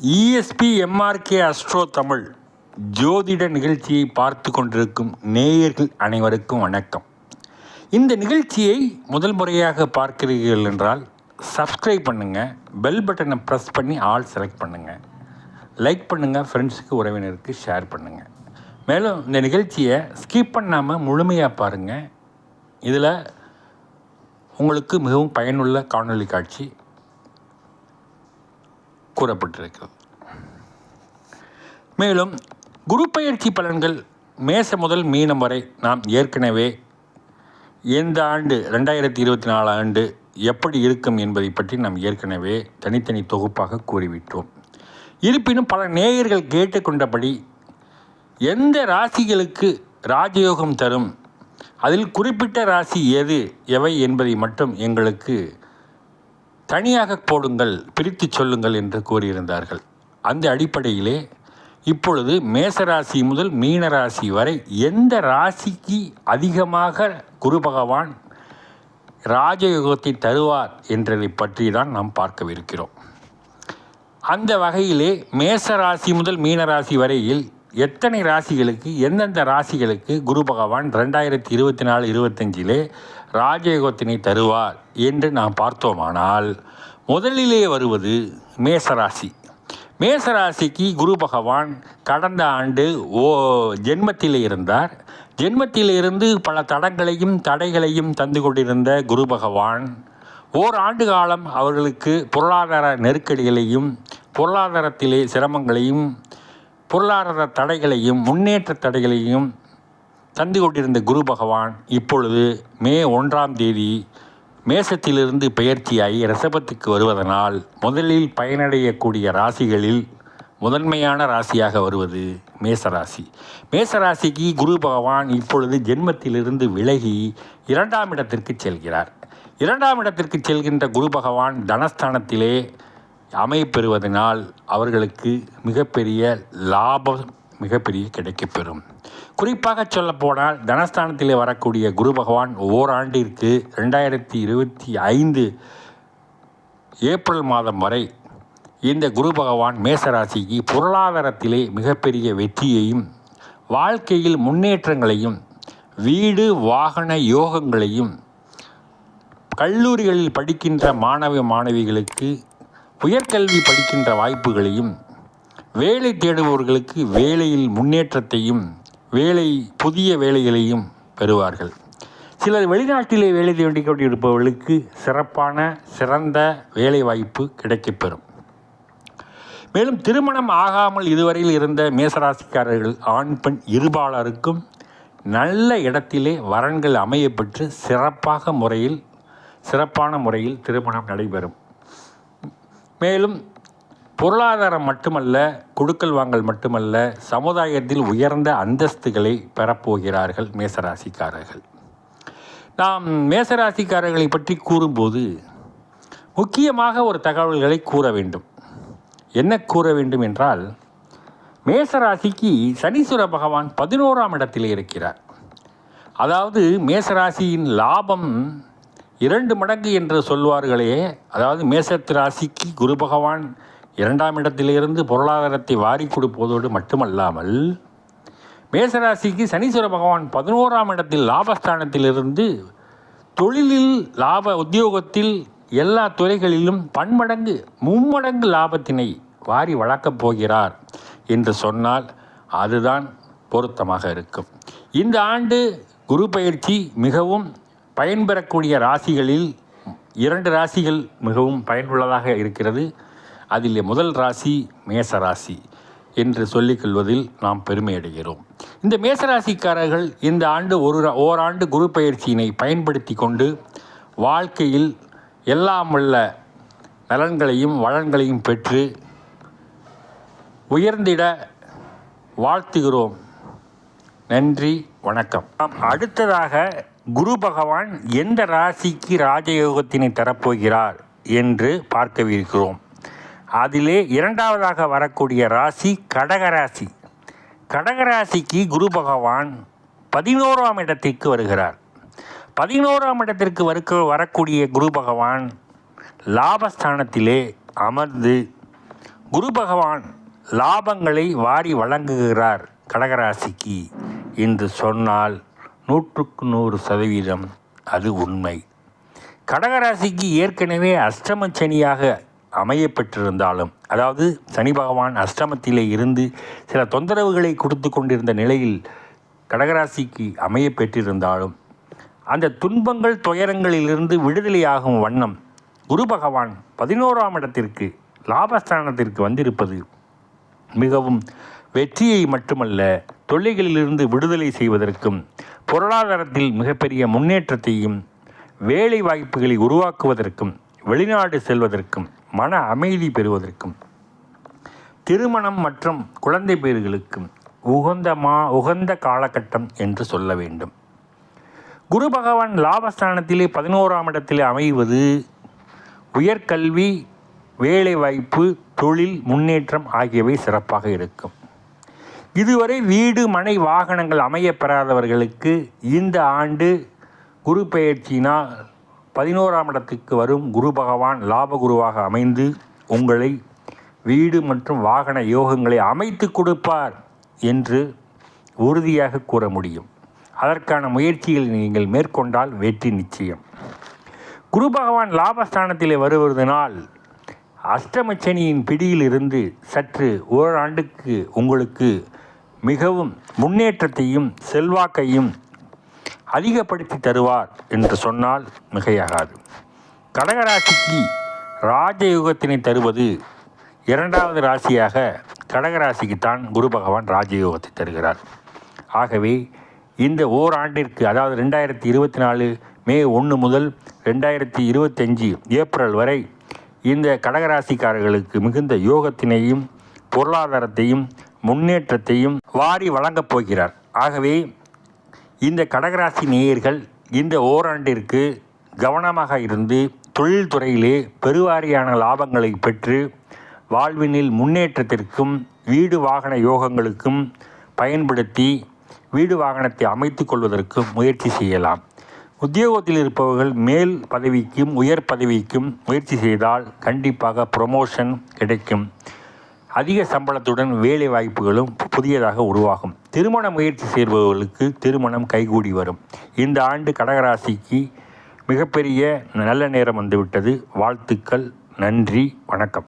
ESP MRK astro Tamil ஜோதிட நிகழ்ச்சியை பார்த்து கொண்டிருக்கும் நேயர்கள் அனைவருக்கும் வணக்கம். இந்த நிகழ்ச்சியை முதல் முறையாக பார்க்கிறீர்கள் என்றால் சப்ஸ்கிரைப் பண்ணுங்கள் பெல் பட்டனை ப்ரெஸ் பண்ணி ஆல் செலக்ட் பண்ணுங்கள் லைக் பண்ணுங்கள் ஃப்ரெண்ட்ஸுக்கு உறவினருக்கு ஷேர் பண்ணுங்கள் மேலும் இந்த நிகழ்ச்சியை ஸ்கிப் பண்ணாமல் முழுமையாக பாருங்கள் இதில் உங்களுக்கு மிகவும் பயனுள்ள காணொளி காட்சி கூறப்பட்டிருக்கிறது. மேலும் குரு பயிற்சி பலன்கள் மேச முதல் மீனம் வரை நாம் ஏற்கனவே இந்த ஆண்டு ரெண்டாயிரத்தி இருபத்தி நாலு ஆண்டு எப்படி இருக்கும் என்பதை பற்றி நாம் ஏற்கனவே தனித்தனி தொகுப்பாக கூறிவிட்டோம். இருப்பினும் பல நேயர்கள் கேட்டுக்கொண்டபடி எந்த ராசிகளுக்கு ராஜயோகம் தரும் அதில் குறிப்பிட்ட ராசி எது எவை என்பதை மட்டும் எங்களுக்கு தனியாக போடுங்கள் பிரித்து சொல்லுங்கள் என்று கூறியிருந்தார்கள். அந்த அடிப்படையிலே இப்பொழுது மேசராசி முதல் மீன ராசி வரை எந்த ராசிக்கு அதிகமாக குரு பகவான் ராஜயோகத்தை தருவார் என்றதை பற்றி தான் நாம் பார்க்கவிருக்கிறோம். அந்த வகையிலே மேசராசி முதல் மீனராசி வரையில் எத்தனை ராசிகளுக்கு எந்தெந்த ராசிகளுக்கு குரு பகவான் ரெண்டாயிரத்தி இருபத்தி நாலு இருபத்தஞ்சிலே ராஜயோகத்தினை தருவார் என்று நாம் பார்த்தோமானால் முதலிலே வருவது மேசராசி. மேசராசிக்கு குரு பகவான் கடந்த ஆண்டு ஓ ஜென்மத்தில் இருந்தார். ஜென்மத்திலிருந்து பல தடங்களையும் தடைகளையும் தந்து கொண்டிருந்த குரு பகவான் ஓராண்டு காலம் அவர்களுக்கு பொருளாதார நெருக்கடிகளையும் பொருளாதாரத்திலே சிரமங்களையும் பொருளாதார தடைகளையும் முன்னேற்ற தடைகளையும் தந்து கொண்டிருந்த குரு பகவான் இப்பொழுது மே ஒன்றாம் தேதி மேசத்திலிருந்து பெயர்ச்சியாகி ரிஷபத்துக்கு வருவதனால் முதலில் பயனடையக்கூடிய ராசிகளில் முதன்மையான ராசியாக வருவது மேசராசி. மேசராசிக்கு குரு பகவான் இப்பொழுது ஜென்மத்திலிருந்து விலகி இரண்டாம் இடத்திற்கு செல்கிறார். இரண்டாம் இடத்திற்கு செல்கின்ற குரு பகவான் தனஸ்தானத்திலே அமைப்பெறுவதனால் அவர்களுக்கு மிகப்பெரிய லாபம் மிகப்பெரிய கிடைக்கப்பெறும். குறிப்பாக சொல்லப்போனால் தனஸ்தானத்திலே வரக்கூடிய குரு பகவான் ஓராண்டிற்கு ரெண்டாயிரத்தி இருபத்தி ஐந்து ஏப்ரல் மாதம் வரை இந்த குரு பகவான் மேசராசிக்கு பொருளாதாரத்திலே மிகப்பெரிய வெற்றியையும் வாழ்க்கையில் முன்னேற்றங்களையும் வீடு வாகன யோகங்களையும் கல்லூரிகளில் படிக்கின்ற மாணவ மாணவிகளுக்கு உயர்கல்வி படிக்கின்ற வாய்ப்புகளையும் வேலை தேடுபவர்களுக்கு வேலையில் முன்னேற்றத்தையும் வேலை புதிய வேலைகளையும் பெறுவார்கள். சிலர் வெளிநாட்டிலே வேலை தேடிக்கொண்டிருப்பவர்களுக்கு சிறப்பான சிறந்த வேலை வாய்ப்பு கிடைக்கப்பெறும். மேலும் திருமணம் ஆகாமல் இதுவரையில் இருந்த மேசராசிக்காரர்கள் ஆண் பெண் இருபாலருக்கும் நல்ல இடத்திலே வரன்கள் அமையப்பெற்று சிறப்பாக முறையில் சிறப்பான முறையில் திருமணம் நடைபெறும். மேலும் பொருளாதாரம் மட்டுமல்ல கொடுக்கல் வாங்கல் மட்டுமல்ல சமுதாயத்தில் உயர்ந்த அந்தஸ்துகளை பெறப்போகிறார்கள் மேசராசிக்காரர்கள். நாம் மேசராசிக்காரர்களை பற்றி கூறும்போது முக்கியமாக ஒரு தகவல்களை கூற வேண்டும். என்ன கூற வேண்டும் என்றால் மேசராசிக்கு சனீஸ்வர பகவான் பதினோராம் இடத்தில் இருக்கிறார். அதாவது மேசராசியின் லாபம் இரண்டு மடங்கு என்று சொல்வார்களே. அதாவது மேசத்து ராசிக்கு குரு பகவான் இரண்டாம் இடத்திலிருந்து பொருளாதாரத்தை வாரி கொடுப்பதோடு மட்டுமல்லாமல் மேசராசிக்கு சனீஸ்வர பகவான் பதினோராம் இடத்தில் லாபஸ்தானத்திலிருந்து தொழிலில் லாப உத்தியோகத்தில் எல்லா துறைகளிலும் பன்மடங்கு மும்மடங்கு லாபத்தினை வாரி வழக்கப் போகிறார் என்று சொன்னால் அதுதான் பொருத்தமாக இருக்கும். இந்த ஆண்டு குரு பயிற்சி மிகவும் பயன்பெறக்கூடிய ராசிகளில் இரண்டு ராசிகள் மிகவும் பயனுள்ளதாக இருக்கிறது. அதில் முதல் ராசி மேச ராசி என்று சொல்லிக்கொள்வதில் நாம் பெருமையடைகிறோம் இந்த இந்த மேசராசிக்காரர்கள் இந்த ஆண்டு ஒரு ஓராண்டு குரு பயிற்சியினை பயன்படுத்தி கொண்டு வாழ்க்கையில் எல்லாம் உள்ள நலன்களையும் வளன்களையும் பெற்று உயர்ந்திட வாழ்த்துகிறோம். நன்றி வணக்கம். அடுத்ததாக குரு பகவான் எந்த ராசிக்கு ராஜயோகத்தினை தரப்போகிறார் என்று பார்க்கவிருக்கிறோம். அதிலே இரண்டாவதாக வரக்கூடிய ராசி கடகராசி கடகராசிக்கு குரு பகவான் பதினோராம் இடத்திற்கு வருகிறார். பதினோராம் இடத்திற்கு வருக்க வரக்கூடிய குரு பகவான் லாபஸ்தானத்திலே அமர்ந்து குரு பகவான் லாபங்களை வாரி வழங்குகிறார் கடகராசிக்கு என்று சொன்னால் நூற்றுக்கு நூறு சதவீதம் அது உண்மை. கடகராசிக்கு ஏற்கனவே அஷ்டம சனியாக அமையப்பெற்றிருந்தாலும் அதாவது சனி பகவான் அஷ்டமத்திலே இருந்து சில தொந்தரவுகளை கொடுத்து கொண்டிருந்த நிலையில் கடகராசிக்கு அமைய பெற்றிருந்தாலும் அந்த துன்பங்கள் துயரங்களிலிருந்து விடுதலையாகும் வண்ணம் குரு பகவான் பதினோராம் இடத்திற்கு லாபஸ்தானத்திற்கு வந்திருப்பது மிகவும் வெற்றியை மட்டுமல்ல தொல்லைகளிலிருந்து விடுதலை செய்வதற்கும் பொருளாதாரத்தில் மிகப்பெரிய முன்னேற்றத்தையும் வேலை வாய்ப்புகளை உருவாக்குவதற்கும் வெளிநாடு செல்வதற்கும் மன அமைதி பெறுவதற்கும் திருமணம் மற்றும் குழந்தை பேர்களுக்கும் உகந்த மா உகந்த காலகட்டம் என்று சொல்ல வேண்டும். குரு பகவான் லாபஸ்தானத்திலே பதினோராம் இடத்திலே அமைவது உயர்கல்வி வேலைவாய்ப்பு தொழில் முன்னேற்றம் ஆகியவை சிறப்பாக இருக்கும். இதுவரை வீடு மனை வாகனங்கள் அமையப்பெறாதவர்களுக்கு இந்த ஆண்டு குரு பெயர்ச்சியினால் பதினோராம் இடத்துக்கு வரும் குரு பகவான் லாபகுருவாக அமைந்து உங்களை வீடு மற்றும் வாகன யோகங்களை அமைத்து கொடுப்பார் என்று உறுதியாக கூற முடியும். அதற்கான முயற்சிகளை நீங்கள் மேற்கொண்டால் வெற்றி நிச்சயம். குரு பகவான் லாபஸ்தானத்திலே வருவதனால் அஷ்டமச்சனியின் பிடியிலிருந்து சற்று ஓராண்டுக்கு உங்களுக்கு மிகவும் முன்னேற்றத்தையும் செல்வாக்கையும் அதிகப்படுத்தி தருவார் என்று சொன்னால் மிகையாகாது. கடகராசிக்கு ராஜயோகத்தினை தருவது இரண்டாவது ராசியாக கடகராசிக்குத்தான் குரு பகவான் ராஜயோகத்தை தருகிறார். ஆகவே இந்த ஓராண்டிற்கு அதாவது ரெண்டாயிரத்தி இருபத்தி நாலு மே ஒன்று முதல் ரெண்டாயிரத்தி இருபத்தஞ்சி ஏப்ரல் வரை இந்த கடகராசிக்காரர்களுக்கு மிகுந்த யோகத்தினையும் பொருளாதாரத்தையும் முன்னேற்றத்தையும் வாரி வழங்கப் போகிறார். ஆகவே இந்த கடகராசி நேயர்கள் இந்த ஓராண்டிற்கு கவனமாக இருந்து தொழில்துறையிலே பெருவாரியான லாபங்களை பெற்று வாழ்வினில் முன்னேற்றத்திற்கும் வீடு வாகன யோகங்களுக்கும் பயன்படுத்தி வீடு வாகனத்தை அமைத்து கொள்வதற்கு முயற்சி செய்யலாம். உத்தியோகத்தில் இருப்பவர்கள் மேல் பதவிக்கும் உயர் பதவிக்கும் முயற்சி செய்தால் கண்டிப்பாக ப்ரொமோஷன் கிடைக்கும். அதிக சம்பளத்துடன் வேலை வாய்ப்புகளும் புதியதாக உருவாகும். திருமண முயற்சி செய்பவர்களுக்கு திருமணம் கைகூடி வரும். இந்த ஆண்டு கடகராசிக்கு மிகப்பெரிய நல்ல நேரம் வந்துவிட்டது. வாழ்த்துக்கள் நன்றி வணக்கம்.